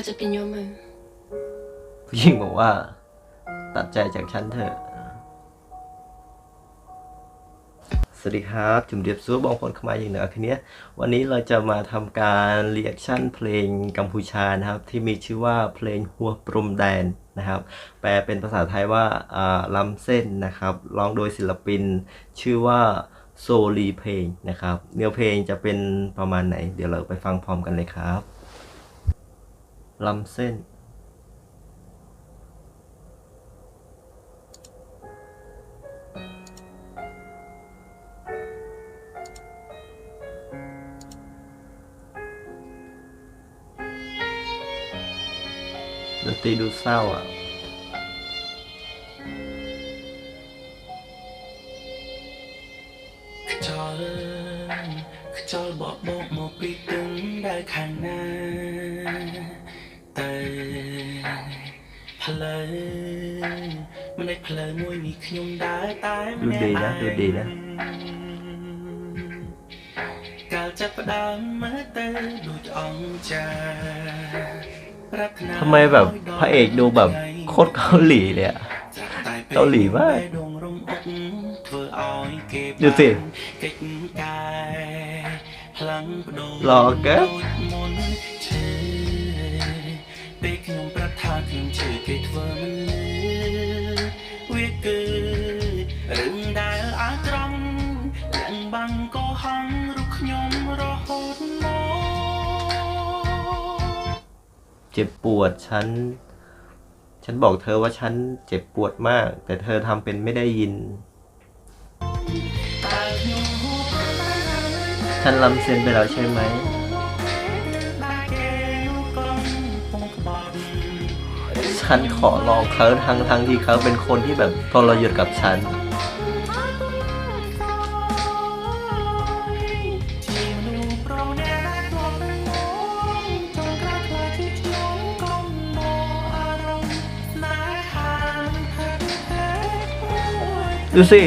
ก็จะเป็นยมมือผู้หญิงบอกว่า ตัดใจจากฉันเถอะ สวัสดีครับจุมเรียบซัวบองคนขมาอย่างเหนือคืนนี้วันนี้เราจะมาทำการเรียกชั่นเพลงกัมพูชานะครับ ที่มีชื่อว่าเพลงหัวปรุมแดนนะครับ แปลเป็นภาษาไทยว่าอ่าลำเส้นนะครับร้องโดยศิลปิน ชื่อว่าโซลีเพลงนะครับเนื้อเพลงจะเป็นประมาณไหน เดี๋ยวเราไปฟังพร้อมกันเลยครับ ลำเส้น ดนตรีดูเศร้าอะจอขบอกบอกมอกปตึงได้ข้าง តែផ្លូវមិនได้ផ្លូវមួយនេះខ្ញុំដើរតែម្នាក់ ดูดีนะดูดีนะ កាលចាប់ផ្ដើមមើលទៅដូចអង្គចាប្រាថ្នា ทำไมแบบพระเอกดูแบบโคตรเกาหลีเลยอ่ะ เกาหลีมาก ดงรมอกធ្វើឲ្យគេ ดูสิ កិច្ចការផ្លាំងបដូរ หล่อเกิน ខ្ញុំប្រាប់ថាខ្ញុំឈឺគេធ្វើមិនលឺវាគឺរឿងដែលអាក្រង់ទាំងបាំងក៏ហងរូបខ្ញុំរហូតមក เจ็บปวดฉัน ฉันบอกเธอว่าฉันเจ็บปวดมาก แต่เธอทำเป็นไม่ได้ยิน តើខ្ញុំហួសប្រមាណ ฉันลำเซ็นไปแล้วใช่ไหม ฉันขอรองเขาทั้งทั้งที่เขาเป็นคนที่แบบทรยศกับฉัน ดูสิ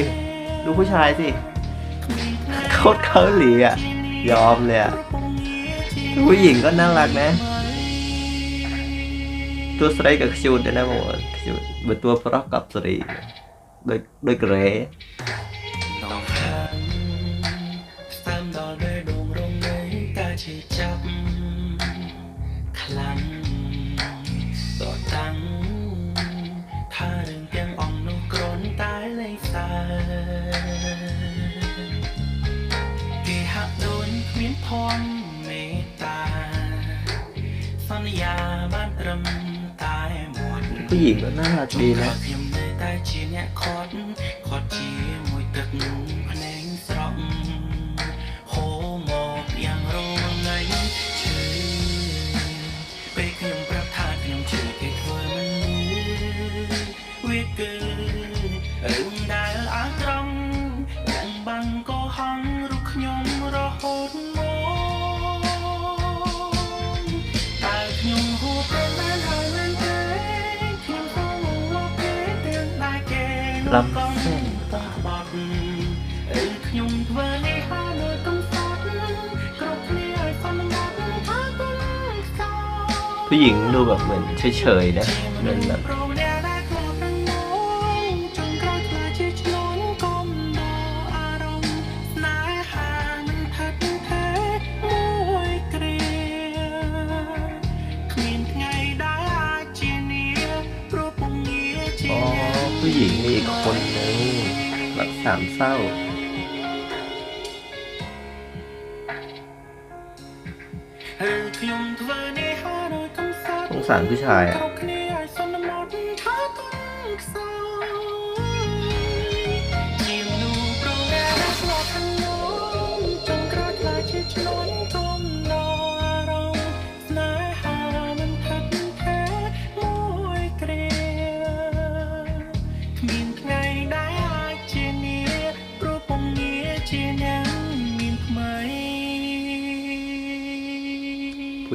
ดูผู้ชายสิโคตรเกาหลีอะ ยอมเลยอะ ผู้หญิงก็น่ารักนะ តួស្រីក៏ខ្ជូតដែរណាបងខ្ជូតបើតួប្រុសក៏ស្រីដូចដូចកូរ៉េង ผู้หญิงก็น่ารักดีนะ ลำเส้นตาผู้หญิงดูแบบเหมือนเฉยๆนะเหมือนแบบ ผู้หญิงมีอีกคนนึงรักสามเศร้า สงสารผู้ชายอะ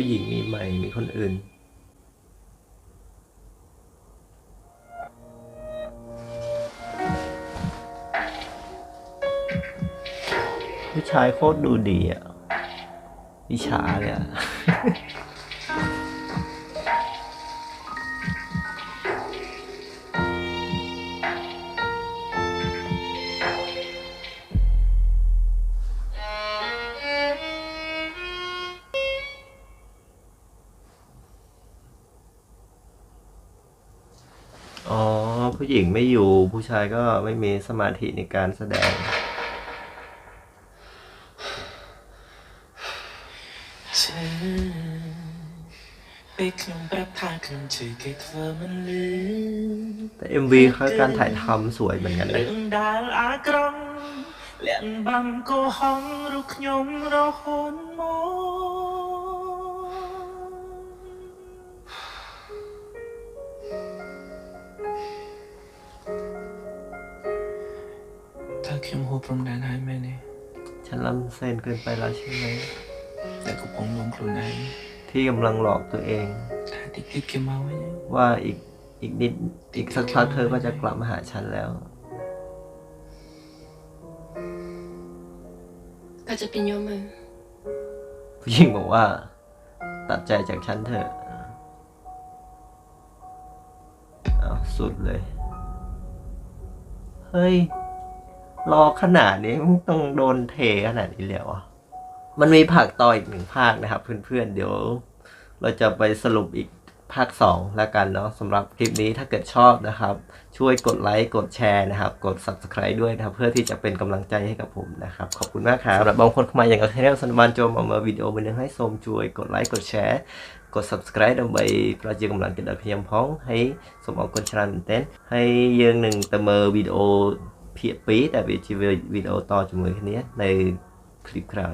หญิงมีใหม่มีคนอื่น ผู้ชายโคตรดูดีอะวิชาเลยอะ ผู้หญิงไม่อยู่ผู้ชายก็ไม่มีสมาธิในการแสดงแต่เอ็มวีเขาการถ่ายทำสวยเหมือนกันนะ เรื่องลบังก็ห้องรุกยงเราหนมอ เข็มหัวพรมแดนให้แม่นี่ฉันลำเส้นเกินไปแล้วใช่ไหม แต่กระผมลงครูไหนที่กำลังหลอกตัวเองแต่ติดติดเข็มมาไว้เนี่ว่าอีกอีกนิดอีกสักพักเธอก็จะกลับมาหาฉันแล้ว ก็จะเป็นโยมมือผู้หญิงบอกว่า ตัดใจจากฉันเถอะสุดเลย เฮ้ย รอขนาดนี้มันต้องโดนเทขนาดนี้แล้วอ่ะ มันมีภาคต่ออีกหนึ่งภาคนะครับ เพื่อนๆ เดี๋ยว เราจะไปสรุปอีกภาค 2 แล้วกันเนาะสำหรับคลิปนี้ถ้าเกิดชอบนะครับ ช่วยกดไลค์กดแชร์นะครับ กด subscribe ด้วยนะครับ เพื่อที่จะเป็นกำลังใจให้กับผมนะครับ ขอบคุณมากครับสำหรับบางคนเข้ามาอย่างกับช anel สันบานโจมเอามาวิดีโอมานึงให้សូមជួយกดไลค์กดแชร์ កด subscribe ដើម្បីប្រជាកម្លាំងចិត្តដល់ខ្ញុំផងហើយសូមអរគុណច្រើនមែនទែនហើយយើងនឹងទៅមើលវីដេអូ ភាគ2ដែលវាជាវីដេអូតជាមួយគ្នានៅคลิปក្រោយ